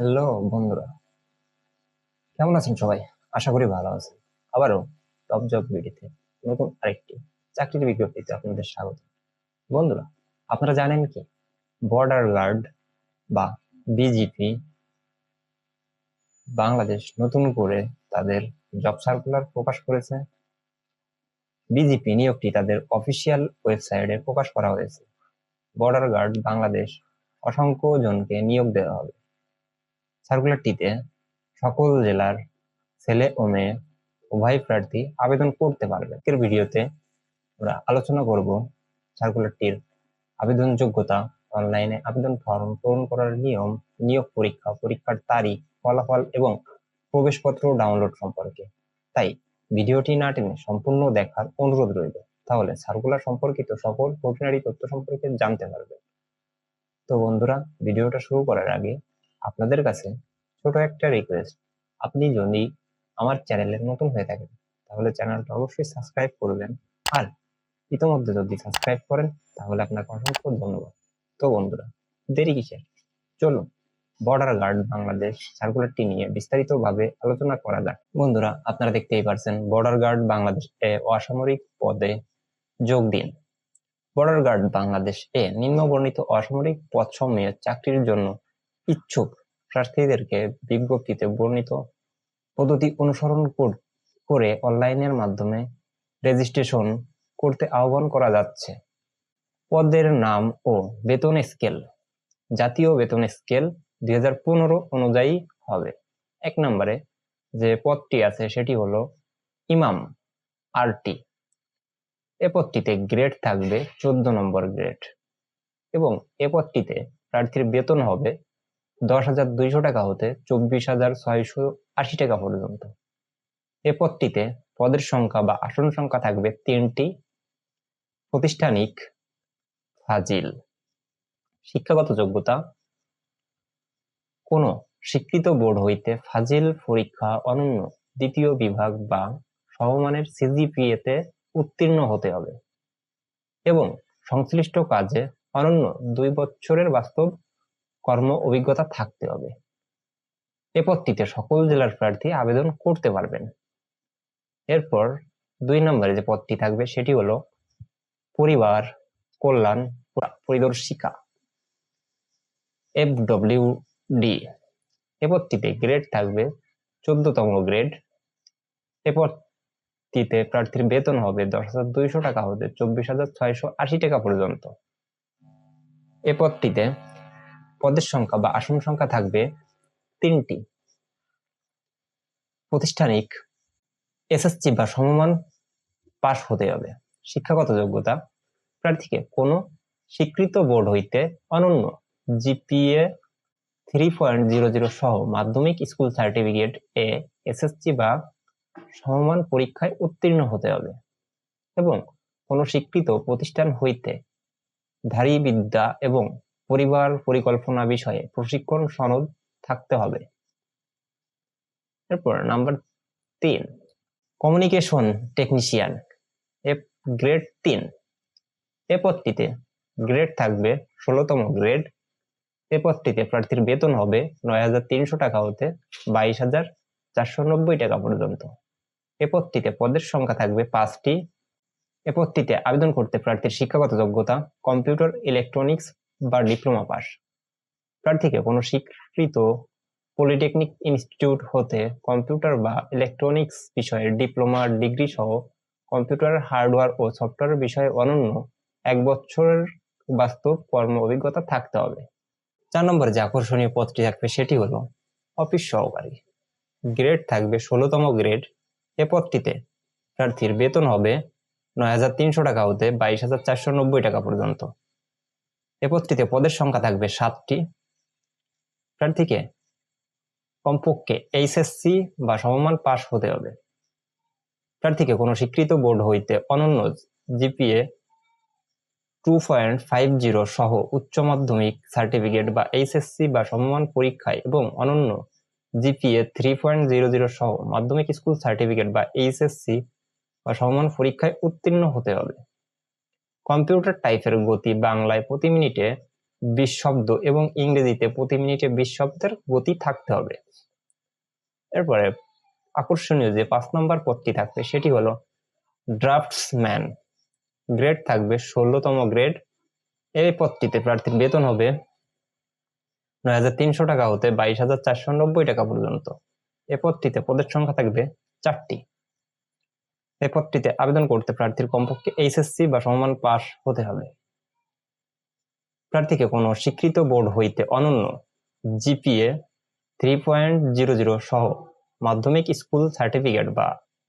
Hello বন্ধুরা। কেমন আছেন সবাই? আশা করি ভালো আছেন। আবারও টপ জব ভিডিওতে নতুন আরেকটি চাকরির বিজ্ঞপ্তিতে আপনাদের স্বাগত। বন্ধুরা, আপনারা জানেন কি? বর্ডার গার্ড বা বিজিপি বাংলাদেশ নতুন করে তাদের জব সার্কুলার প্রকাশ করেছে। বিজিপি নিয়োগটি তাদের অফিসিয়াল ওয়েবসাইটে প্রকাশ করা হয়েছে। বর্ডার গার্ড বাংলাদেশ অসংখ্য জনকে নিয়োগ দেওয়া হবে। সার্কুলারটিতে সকল জেলার ছেলে ও মেয়ে, উভয় প্রার্থী আবেদন করতে পারবে। আজকের ভিডিওতে আমরা আলোচনা করব সার্কুলারটির আবেদন যোগ্যতা অনলাইনে আবেদন ফর্ম পূরণ করার নিয়ম, নিয়োগ পরীক্ষা, পরীক্ষার তারিখ, ফলাফল এবং প্রবেশপত্র ডাউনলোড সম্পর্কে। তাই ভিডিওটি না টেনে সম্পূর্ণ দেখার অনুরোধ রইল। তাহলে সার্কুলার সম্পর্কিত সকল খুঁটিনাটি তথ্য সম্পর্কে জানতে পারবে। তো বন্ধুরা, ভিডিওটা শুরু করার আগে আপনাদের কাছে ছোট একটা রিকোয়েস্ট আপনি যদি আমার চ্যানেলে নতুন হয়ে থাকেন, তাহলে চ্যানেলটা অবশ্যই সাবস্ক্রাইব করবেন। আর ইতোমধ্যে যদি সাবস্ক্রাইব করেন, তাহলে আপনাকে অসংখ্য ধন্যবাদ। তো বন্ধুরা, দেরি কিসের? চলুন বর্ডার গার্ড বাংলাদেশ সার্কুলারটি নিয়ে বিস্তারিতভাবে আলোচনা করা যাক। বন্ধুরা, আপনারা দেখতেই পারছেন বর্ডার গার্ড বাংলাদেশ এ অসামরিক পদে যোগ দিন। বর্ডার গার্ড বাংলাদেশ এ নিম্নবর্ণিত অসামরিক পদসমূহে চাকরির জন্য ইচ্ছুক প্রার্থীদেরকে বিজ্ঞপ্তিতে বর্ণিত পদ্ধতি অনুসরণ কর- অনলাইনের মাধ্যমে রেজিস্ট্রেশন করতে আহ্বান করা যাচ্ছে। পদের নাম ও বেতন স্কেল, জাতীয় বেতন স্কেল দুই হাজার পনেরো অনুযায়ী হবে। এক নম্বরে যে পদটি আছে সেটি হলো ইমাম, আরটি। এ পদটিতে গ্রেড থাকবে চোদ্দ নম্বর গ্রেড এবং এ পদটিতে প্রার্থীর বেতন হবে দশ হাজার দুইশো টাকা হতে চব্বিশ হাজার ছয়শো আশি টাকা পর্যন্ত। এ পদটিতে পদের সংখ্যা বা আসন সংখ্যা থাকবে তিনটি। প্রতিষ্ঠানিক ফাজিল। শিক্ষাগত যোগ্যতা। কোন স্বীকৃত বোর্ড হইতে ফাজিল পরীক্ষা অনন্য দ্বিতীয় বিভাগ বা সমমানের সিজিপিএ তে উত্তীর্ণ হতে হবে এবং সংশ্লিষ্ট কাজে অনন্য দুই বছরের বাস্তব কর্ম অভিজ্ঞতা থাকতে হবে। এ পদটিতে সকল জেলার প্রার্থী আবেদন করতে পারবেন। এরপর দুই নম্বরে যে পদটি থাকবে সেটি হলো পরিবার কল্যাণ পরিদর্শিকা এফ ডব্লিউ ডি। এ পদটিতে গ্রেড থাকবে চোদ্দতম গ্রেড। এ পদটিতে প্রার্থীর বেতন হবে দশ হাজার দুইশো টাকা, হতে চব্বিশ হাজার ছয়শো আশি টাকা পর্যন্ত। এ পদটিতে পদের সংখ্যা বা আসন সংখ্যা থাকবে তিনটি। প্রতিষ্ঠানিক এসএসসি বা সমমান পাশ হতে হবে। শিক্ষাগত যোগ্যতা। প্রার্থীকে কোনো স্বীকৃত বোর্ড হইতে অনন্য GPA three point zero zero সহ মাধ্যমিক স্কুল সার্টিফিকেট এ এসএসসি বা সমমান পরীক্ষায় উত্তীর্ণ হতে হবে এবং কোনো স্বীকৃত প্রতিষ্ঠান হইতে ধারী বিদ্যা এবং পরিবার পরিকল্পনা বিষয়ে প্রশিক্ষণ সনদ থাকতে হবে। এরপর নাম্বার তিন কমিউনিকেশন টেকনিশিয়ান এ গ্রেড তিন। এ পদটিতে গ্রেড থাকবে ষোলোতম গ্রেড এ পদটিতে প্রার্থীর বেতন হবে নয় হাজার তিনশো টাকা হতে বাইশ হাজার চারশো নব্বই টাকা পর্যন্ত। এ পদটিতে পদের সংখ্যা থাকবে পাঁচটি। এ পদটিতে আবেদন করতে প্রার্থীর শিক্ষাগত যোগ্যতা কম্পিউটার ইলেকট্রনিক্স বা ডিপ্লোমা পাস। প্রার্থীকে কোনো স্বীকৃত পলিটেকনিক ইনস্টিটিউট হতে কম্পিউটার বা ইলেকট্রনিক্স বিষয়ে ডিপ্লোমা ডিগ্রি সহ কম্পিউটার হার্ডওয়্যার ও সফটওয়্যার বিষয়ে অনন্য এক বছরের বাস্তব কর্ম অভিজ্ঞতা থাকতে হবে। চার নম্বরে যে আকর্ষণীয় পদটি থাকবে সেটি হলো অফিস সহকারী। গ্রেড থাকবে ষোলোতম গ্রেড এ পদটিতে প্রার্থীর বেতন হবে নয় হাজার তিনশো টাকা হতে বাইশ হাজার চারশো নব্বই টাকা পর্যন্ত। এ পদটিতে পদের সংখ্যা থাকবে সাতটি। প্রার্থীকে কমপক্ষে এইচএসসি বা সমমান পাশ হতে হবে। প্রার্থীকে কোনো স্বীকৃত বোর্ড হইতে অনন্য GPA two point five zero সহ উচ্চ মাধ্যমিক সার্টিফিকেট বা এইচএসসি বা সমমান পরীক্ষায় এবং অনন্য GPA three point zero zero সহ মাধ্যমিক স্কুল সার্টিফিকেট বা এইচএসসি বা সমমান পরীক্ষায় উত্তীর্ণ হতে হবে। কম্পিউটার টাইপের গতি বাংলায় প্রতি মিনিটে বিশ শব্দ এবং ইংরেজিতে প্রতি মিনিটে বিশ শব্দের গতি থাকতে হবে। এরপরে আকর্ষণীয় যে পাঁচ নম্বর পদটি থাকবে সেটি হলো ড্রাফটসম্যান। গ্রেড থাকবে ষোলোতম গ্রেড। এই পদটিতে প্রার্থীর বেতন হবে নয় হাজার তিনশো টাকা হতে বাইশ হাজার চারশো নব্বই টাকা পর্যন্ত। এ পদটিতে পদের সংখ্যা থাকবে চারটি। পদটিতে আবেদন করতে প্রার্থীর কমপক্ষে এইচএসসি বা সমমান পাস হতে হবে। প্রার্থীকে কোনো স্বীকৃত বোর্ড হইতে অনন্য GPA three point zero zero সহ মাধ্যমিক স্কুল সার্টিফিকেট বা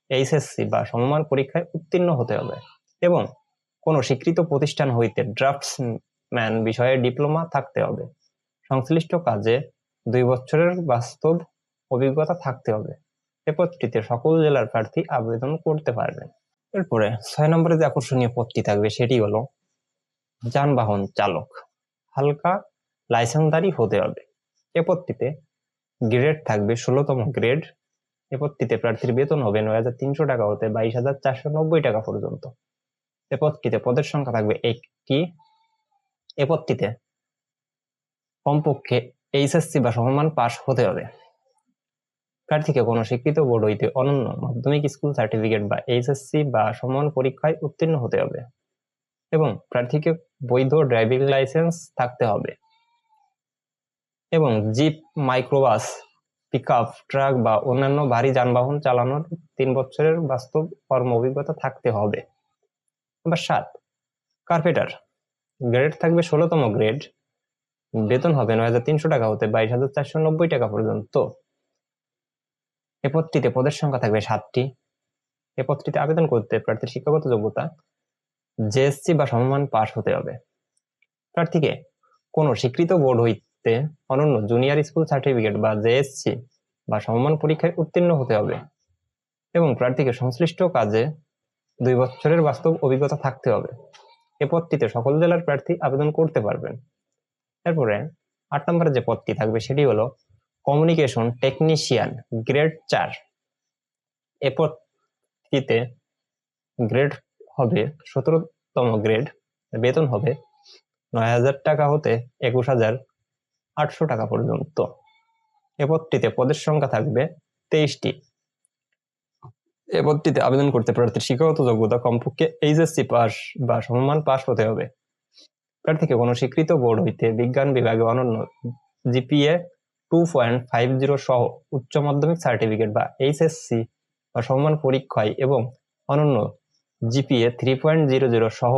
এইচএসসি বা সমমান পরীক্ষায় উত্তীর্ণ হতে হবে এবং কোনো স্বীকৃত প্রতিষ্ঠান হইতে ড্রাফটসম্যান বিষয়ে ডিপ্লোমা থাকতে হবে। সংশ্লিষ্ট কাজে দুই বছরের বাস্তব অভিজ্ঞতা থাকতে হবে। এ পদটিতে সকল জেলার প্রার্থী আবেদন করতে পারবেন। এরপরে ছয় নম্বরে যে আকর্ষণীয় পদটি থাকবে সেটি হলো যানবাহন চালক। হালকা লাইসেন্সধারী হতে হবে। এ পদটিতে গ্রেড থাকবে ষোলোতম গ্রেড। এ পদটিতে প্রার্থীর বেতন হবে নয় হাজার তিনশো টাকা হতে বাইশ হাজার চারশো নব্বই টাকা পর্যন্ত। এ পদটিতে পদের সংখ্যা থাকবে একটি। এ পদটিতে কমপক্ষে এইচএসসি বা সমমান পাস হতে হবে। প্রার্থীকে কোনো স্বীকৃত বোর্ড হইতে অনন্য মাধ্যমিক স্কুল সার্টিফিকেট বা এইচএসসি বা সমান পরীক্ষায় উত্তীর্ণ হতে হবে এবং প্রার্থীকে বৈধ ড্রাইভিং লাইসেন্স থাকতে হবে এবং জিপ, মাইক্রোবাস, পিকআপ, ট্রাক বা অন্যান্য ভারী যানবাহন চালানোর তিন বছরের বাস্তব কর্ম অভিজ্ঞতা থাকতে হবে। নাম্বার সাত, কার্পেটার। গ্রেড থাকবে ষোলোতম গ্রেড। বেতন হবে নয় হাজার তিনশো টাকা হতে বাইশ হাজার চারশো নব্বই টাকা পর্যন্ত। এ পদটিতে পদের সংখ্যা থাকবে সাতটি। এ পদটিতে আবেদন করতে প্রার্থীর শিক্ষাগত যোগ্যতা জেএসসি বা সমমান পাস হতে হবে। প্রার্থীকে কোনো স্বীকৃত বোর্ড হইতে অনন্য জুনিয়র স্কুল সার্টিফিকেট বা জেএসসি বা সমমান পরীক্ষায় উত্তীর্ণ হতে হবে এবং প্রার্থীকে সংশ্লিষ্ট কাজে দুই বছরের বাস্তব অভিজ্ঞতা থাকতে হবে। এ পদটিতে সকল জেলার প্রার্থী আবেদন করতে পারবেন। এরপরে আট নম্বরে যে পদটি থাকবে সেটি হলো কমিউনিকেশন টেকনিশিয়ান গ্রেড চার। এ গ্রেড হবে সতেরোতম গ্রেড বেতন হবে নয় হাজার টাকা হতে একুশ হাজার আটশো টাকা পর্যন্ত। এ পদটিতে পদের সংখ্যা থাকবে তেইশটি। এ পদটিতে আবেদন করতে প্রার্থীর শিক্ষাগত যোগ্যতা কমপক্ষে এইচএসসি পাস বা সমমান পাস হতে হবে। প্রার্থীকে কোনো স্বীকৃত বোর্ড হইতে বিজ্ঞান বিভাগে অনন্য GPA two point five zero সহ উচ্চ মাধ্যমিক সার্টিফিকেট বা এইচএসসি বা সমমান পরীক্ষায় এবং অনন্য GPA three point zero zero সহ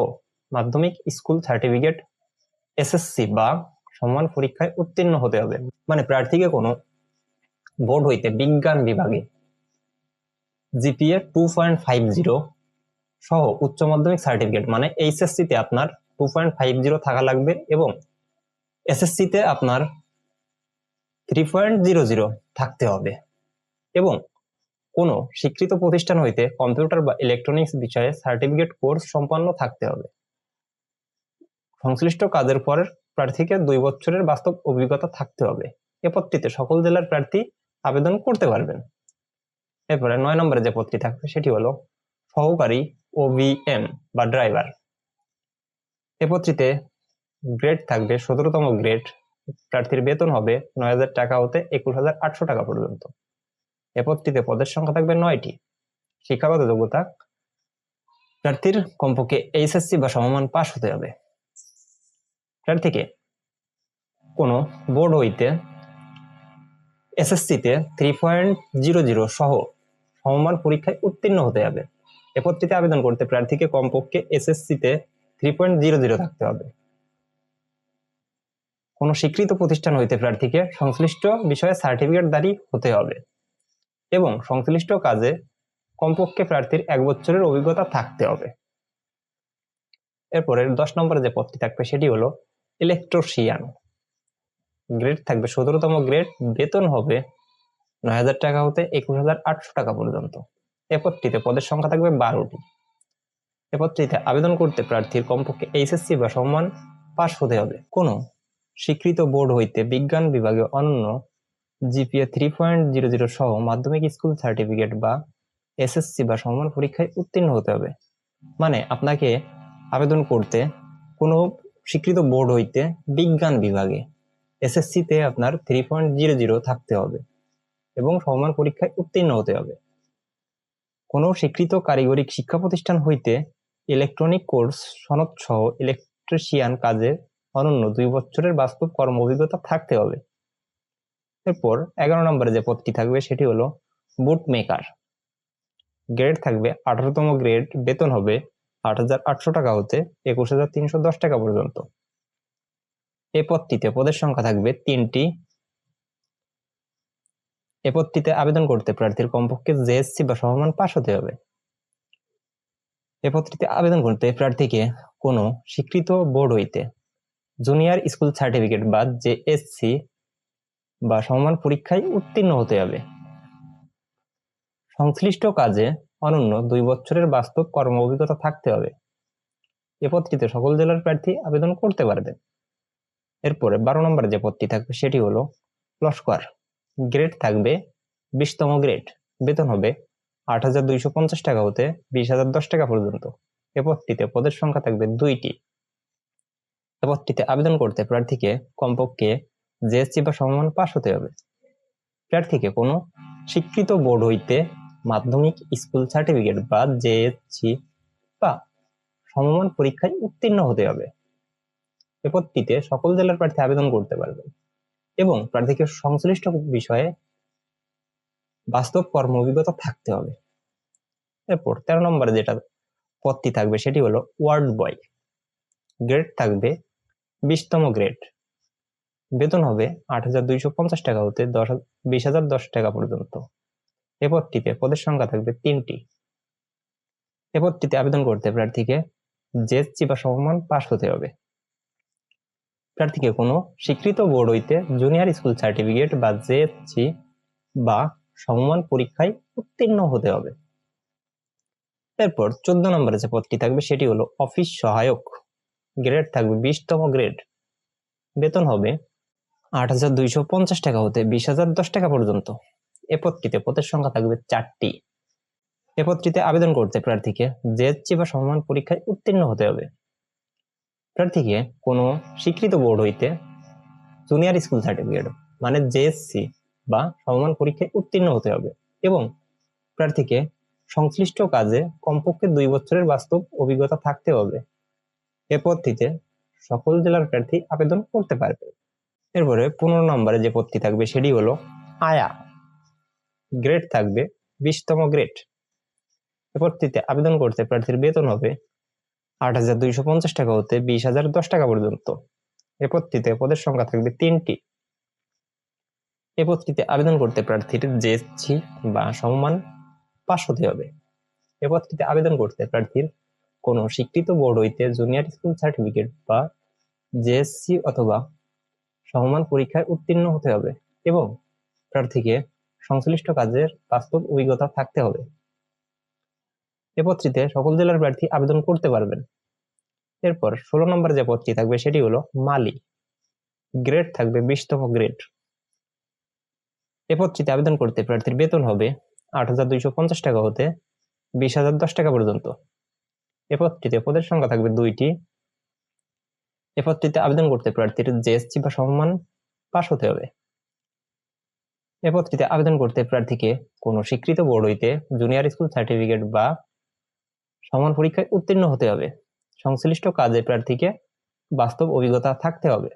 মাধ্যমিক স্কুল সার্টিফিকেট এসএসসি বা সমান পরীক্ষায় উত্তীর্ণ হতে হবে। মানে প্রার্থীকে কোনো বোর্ড হইতে বিজ্ঞান বিভাগে GPA two point five zero সহ উচ্চ মাধ্যমিক সার্টিফিকেট মানে এইচএসসি তে আপনার টু পয়েন্ট ফাইভ জিরো থাকা লাগবে এবং এসএসসি তে আপনার থ্রি পয়েন্ট জিরো জিরো থাকতে হবে। এবং কোনো স্বীকৃত প্রতিষ্ঠান হইতে কম্পিউটার বা ইলেকট্রনিক্স বিষয়ে সার্টিফিকেট কোর্স সম্পন্ন থাকতে হবে। সংশ্লিষ্ট কাজের পরের প্রার্থীকে দুই বছরের বাস্তব অভিজ্ঞতা থাকতে হবে। এ সকল জেলার প্রার্থী আবেদন করতে পারবেন। এরপরে নয় নম্বরে যে পদটি থাকবে সেটি হলো সহকারী ওভিএম বা ড্রাইভার এ গ্রেড থাকবে সতেরোতম গ্রেড প্রার্থীর বেতন হবে নয় হাজার টাকা হতে একুশ হাজার আটশো টাকা পর্যন্ত। এ পদটিতে পদের সংখ্যা থাকবে নয়টি। শিক্ষাগত যোগ্যতা, প্রার্থীর কমপক্ষে এইচএসসি বা সমমান পাস হতে হবে। প্রার্থীকে কোনো বোর্ড হইতে এসএসসি তে থ্রি পয়েন্ট জিরো জিরো সহ সমমান পরীক্ষায় উত্তীর্ণ হতে হবে। এ পদটিতে আবেদন করতে প্রার্থীকে কমপক্ষে এসএসসি তে থ্রি পয়েন্ট জিরো জিরো থাকতে হবে। কোনো স্বীকৃত প্রতিষ্ঠান হইতে প্রার্থীকে সংশ্লিষ্ট বিষয়ে সার্টিফিকেট সার্টিফিকেটধারী হতে হবে এবং সংশ্লিষ্ট কাজে কমপক্ষে প্রার্থীর এক বছরের অভিজ্ঞতা থাকতে হবে। এরপরে দশ নম্বরে যে পদটি থাকবে সেটি হলো ইলেকট্রোশিয়ান গ্রেড থাকবে সতেরোতম গ্রেড বেতন হবে নয় হাজার টাকা হতে একুশ হাজার আটশো টাকা পর্যন্ত। এ পদটিতে পদের সংখ্যা থাকবে বারোটি। এ পদটিতে আবেদন করতে প্রার্থীর কমপক্ষে এইচএসসি বা সম্মান পাশ হতে হবে। কোনো স্বীকৃত বোর্ড হইতে বিজ্ঞান বিভাগে অন্য GPA three point zero zero সহ মাধ্যমিক স্কুল সার্টিফিকেট বা এসএসসি বা সমান পরীক্ষায় উত্তীর্ণ হতে হবে। মানে আপনাকে আবেদন করতে কোনো স্বীকৃত বোর্ড হইতে বিজ্ঞান বিভাগে এসএসসিতে আপনার থ্রি পয়েন্ট জিরো জিরো থাকতে হবে এবং সমমান পরীক্ষায় উত্তীর্ণ হতে হবে। কোনো স্বীকৃত কারিগরিক শিক্ষা প্রতিষ্ঠান হইতে ইলেকট্রনিক কোর্স সনদ সহ ইলেকট্রিশিয়ান কাজে অনন্য দুই বছরের বাস্তব কর্ম অভিজ্ঞতা থাকতে হবে। এরপর এগারো নম্বরে যে পদটি থাকবে সেটি হলো বুট মেকার গ্রেড থাকবে আঠারোতম গ্রেড বেতন হবে আট হাজার আটশো টাকা হতে একুশ হাজার তিনশো দশ টাকা পর্যন্ত। এ পদটিতে পদের সংখ্যা থাকবে তিনটি। এ পদটিতে আবেদন করতে প্রার্থীর কমপক্ষে জেএসসি বা সমমান পাশ হতে হবে। এ পদটিতে আবেদন করতে প্রার্থীকে কোনো স্বীকৃত বোর্ড হইতে জুনিয়র স্কুল সার্টিফিকেট বা জেএসসি বা সমমান পরীক্ষায় উত্তীর্ণ হতে হবে। সংশ্লিষ্ট কাজে অনন্য দুই বছরের বাস্তব কর্ম অভিজ্ঞতা থাকতে হবে। এ পদটিতে সকল জেলার প্রার্থী আবেদন করতে পারবেন। এরপরে বারো নম্বরে যে পদটি থাকবে সেটি হলো লস্কর। গ্রেড থাকবে বিশতম গ্রেড। বেতন হবে আট হাজার দুইশো পঞ্চাশ টাকা হতে বিশ হাজার দশ টাকা পর্যন্ত। এ পদটিতে পদের সংখ্যা থাকবে দুইটি। পদটিতে আবেদন করতে প্রার্থীকে কমপক্ষে জেএসসি বা সমমান পাশ হতে হবে। প্রার্থীকে কোনো স্বীকৃত বোর্ড হইতে মাধ্যমিক স্কুল সার্টিফিকেট বা জেএসসি বা সমমান পরীক্ষায় উত্তীর্ণ হতে হবে। এ পদটিতে সকল জেলার প্রার্থী আবেদন করতে পারবে এবং প্রার্থীকে সংশ্লিষ্ট বিষয়ে বাস্তব কর্ম অভিজ্ঞতা থাকতে হবে। এরপর তেরো নম্বরে যেটা পদটি থাকবে সেটি হলো ওয়ার্ড বয়। গ্রেড থাকবে বিশতম গ্রেড বেতন হবে আট হাজার দুইশো পঞ্চাশ টাকা হতে দশ বিশ হাজার দশ টাকা পর্যন্ত। এ পদটিতে পদের সংখ্যা থাকবে তিনটি। এ পদটিতে আবেদন করতে প্রার্থীকে জেএসসি বা সমমান পাশ হতে হবে। প্রার্থীকে কোনো স্বীকৃত বোর্ড হইতে জুনিয়র স্কুল সার্টিফিকেট বা জেএসসি বা সমমান পরীক্ষায় উত্তীর্ণ হতে হবে। এরপর চোদ্দ নম্বরে যে পদটি থাকবে সেটি হলো অফিস সহায়ক। গ্রেড থাকবে বিশতম গ্রেড বেতন হবে আট হাজার দুইশো পঞ্চাশ টাকা হতে বিশ হাজার দশ টাকা পর্যন্ত। এ পদটিতে পদের সংখ্যা থাকবে চারটি। এ পদটিতে আবেদন করতে প্রার্থীকে জেএসসি বা সমমান পরীক্ষায় উত্তীর্ণ হতে হবে। প্রার্থীকে কোনো স্বীকৃত বোর্ড হইতে জুনিয়র স্কুল সার্টিফিকেট মানে জেএসসি বা সমমান পরীক্ষায় উত্তীর্ণ হতে হবে এবং প্রার্থীকে সংশ্লিষ্ট কাজে কমপক্ষে দুই বছরের বাস্তব অভিজ্ঞতা থাকতে হবে। এ পদটিতে সকল জেলার প্রার্থী আবেদন করতে পারবে। এরপরে পনেরো নম্বরে যে পদটি থাকবে সেটি হলো আয়া। গ্রেড থাকবে বিশতম গ্রেড এ পদটিতে আবেদন করতে প্রার্থীর বেতন হবে আট হাজার দুইশো পঞ্চাশ টাকা হতে বিশ হাজার দশ টাকা পর্যন্ত। এ পদটিতে পদের সংখ্যা থাকবে তিনটি। এ পদটিতে আবেদন করতে প্রার্থীর জেএসসি বা সমমান পাশ হতে হবে। এ পদটিতে আবেদন করতে প্রার্থীর কোনো স্বীকৃত বোর্ড হইতে জুনিয়র স্কুল সার্টিফিকেট বা জেএসসি অথবা সমমান পরীক্ষায় উত্তীর্ণ হতে হবে এবং প্রার্থীকে সংশ্লিষ্ট কাজের বাস্তব অভিজ্ঞতা থাকতে হবে। এ পদটিতে সকল জেলার প্রার্থী আবেদন করতে পারবেন। এরপর ষোলো নম্বর যে পদটি থাকবে সেটি হলো মালি। গ্রেড থাকবে বিশতম গ্রেড এ পদটিতে আবেদন করতে প্রার্থীর বেতন হবে আট হাজার দুইশো পঞ্চাশ টাকা হতে বিশ হাজার দশ টাকা পর্যন্ত। এ পদটিতে পদের সংখ্যা থাকবে দুইটি। এ পদটিতে আবেদন করতে প্রার্থীর জেএসসি বা সমমান পাশ হতে হবে। এ পদটিতে আবেদন করতে প্রার্থীকে কোনো স্বীকৃত বোর্ড হইতে জুনিয়র স্কুল সার্টিফিকেট বা সমান পরীক্ষায় উত্তীর্ণ হতে হবে। সংশ্লিষ্ট কাজে প্রার্থীকে বাস্তব অভিজ্ঞতা থাকতে হবে।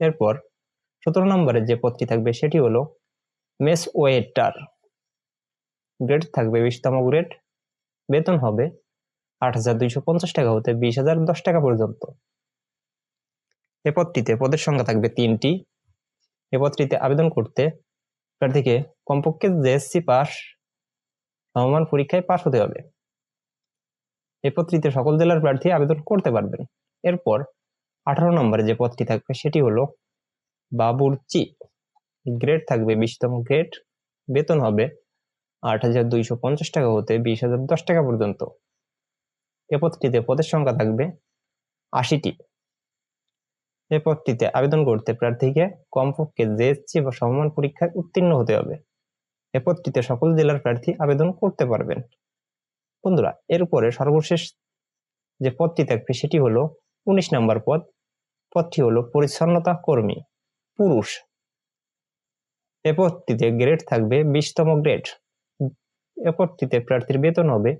এরপর সতেরো নম্বরের যে পদটি থাকবে সেটি হলো মেস ওয়েটার। গ্রেড থাকবে বিশতম গ্রেড। বেতন হবে আট হাজার দুইশো পঞ্চাশ টাকা হতে বিশ হাজার দশ টাকা পর্যন্ত। এ পদটিতে পদের সংখ্যা থাকবে তিনটি। এ পদটিতে আবেদন করতে প্রার্থীকে কমপক্ষে জেএসসি পাস, সমমান পরীক্ষায় পাশ হতে হবে। এই পদটিতে সকল জেলার প্রার্থী আবেদন করতে পারবেন। এরপর আঠারো নম্বরে যে পদটি থাকবে সেটি হলো বাবুর্চি। গ্রেড থাকবে বিশতম গ্রেড। বেতন হবে আট হাজার দুইশো পঞ্চাশ টাকা হতে বিশ হাজার দশ টাকা পর্যন্ত। এ পদটিতে পদের সংখ্যা থাকবে আশিটি। এ পদটিতে আবেদন করতে প্রার্থীকে কমপক্ষে জেএসসি বা সমমান পরীক্ষায় উত্তীর্ণ হতে হবে। এ পদটিতে সকল জেলার প্রার্থী আবেদন করতে পারবেন। বন্ধুরা, এর উপরে সর্বশেষ যে পদটি থাকবে সেটি হলো উনিশ নম্বর পদ। পদটি হলো পরিচ্ছন্নতা কর্মী, পুরুষ। এ পদটিতে গ্রেড থাকবে বিশতম গ্রেড। এ পদটিতে প্রার্থীর বেতন হবে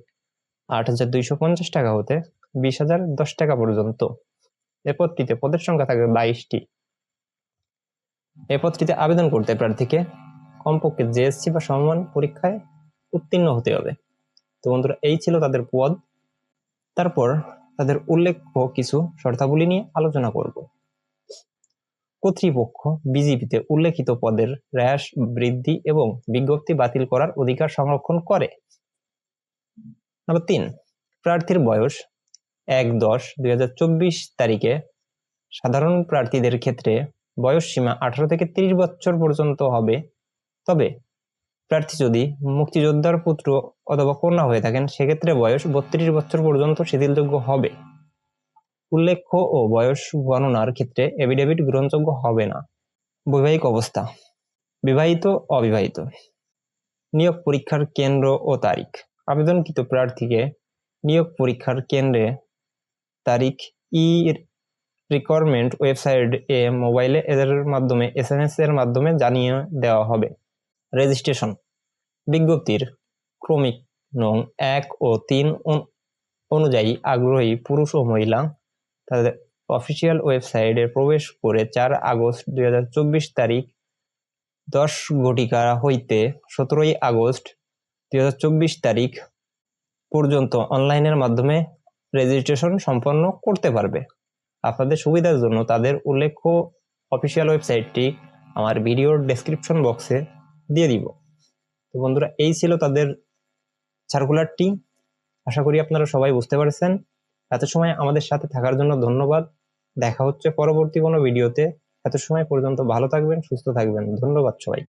আট হাজার দুইশো পঞ্চাশ টাকা হতে বিশ হাজার দশ টাকা পর্যন্ত। এ পদটিতে পদের সংখ্যা থাকবে বাইশটি। এ পদটিতে আবেদন করতে প্রার্থীকে কমপক্ষে জেএসসি বা সমমান পরীক্ষায় উত্তীর্ণ হতে হবে। তো বন্ধুরা, এই ছিল তাদের পদ। তারপর তাদের উল্লেখ্য কিছু শর্তাবলী নিয়ে আলোচনা করব। কর্তৃপক্ষ বিজেপিতে উল্লেখিত পদের হ্রাস, বৃদ্ধি এবং বিজ্ঞপ্তি বাতিল করার অধিকার সংরক্ষণ করে। নম্বর তিন, প্রার্থীর বয়স এক দশ দুই তারিখে। সাধারণ প্রার্থীদের ক্ষেত্রে বয়স সীমা আঠারো থেকে তিরিশ বছর পর্যন্ত হবে। তবে প্রার্থী যদি মুক্তিযোদ্ধার পুত্র অথবা কন্যা হয়ে থাকেন, সেক্ষেত্রে বয়স বত্রিশ বছর পর্যন্ত শিথিলযোগ্য হবে। উল্লেখ্য ও বয়স গণনার ক্ষেত্রে এভিডেভিট গ্রহণযোগ্য হবে না। বৈবাহিক অবস্থা, বিবাহিত, অবিবাহিত। নিয়োগ পরীক্ষার কেন্দ্র ও তারিখ। আবেদনকৃত প্রার্থীকে নিয়োগ পরীক্ষার কেন্দ্রে তারিখ, ই রিকোয়ারমেন্ট ওয়েবসাইট এ মোবাইলে এর মাধ্যমে এস এম এস এর মাধ্যমে জানিয়ে দেওয়া হবে। রেজিস্ট্রেশন। বিজ্ঞপ্তির ক্রমিক নং এক ও তিন অনু- অনুযায়ী আগ্রহী পুরুষ ও মহিলা তাদের অফিসিয়াল ওয়েবসাইটে প্রবেশ করে চার আগস্ট দুই হাজার চব্বিশ তারিখ দশ ঘটিকা হইতে সতেরোই আগস্ট দুই হাজার চব্বিশ তারিখ পর্যন্ত অনলাইনের মাধ্যমে রেজিস্ট্রেশন সম্পন্ন করতে পারবে। আপনাদের সুবিধার জন্য তাদের উল্লেখ্য অফিসিয়াল ওয়েবসাইটটি আমার ভিডিওর ডেসক্রিপশন বক্সে দিয়ে দিব। তো বন্ধুরা, এই ছিল তাদের সার্কুলারটি আশা করি আপনারা সবাই বুঝতে পারছেন। এত সময় আমাদের সাথে থাকার জন্য ধন্যবাদ। দেখা হচ্ছে পরবর্তী কোনো ভিডিওতে। এত সময় পর্যন্ত ভালো থাকবেন, সুস্থ থাকবেন। ধন্যবাদ সবাই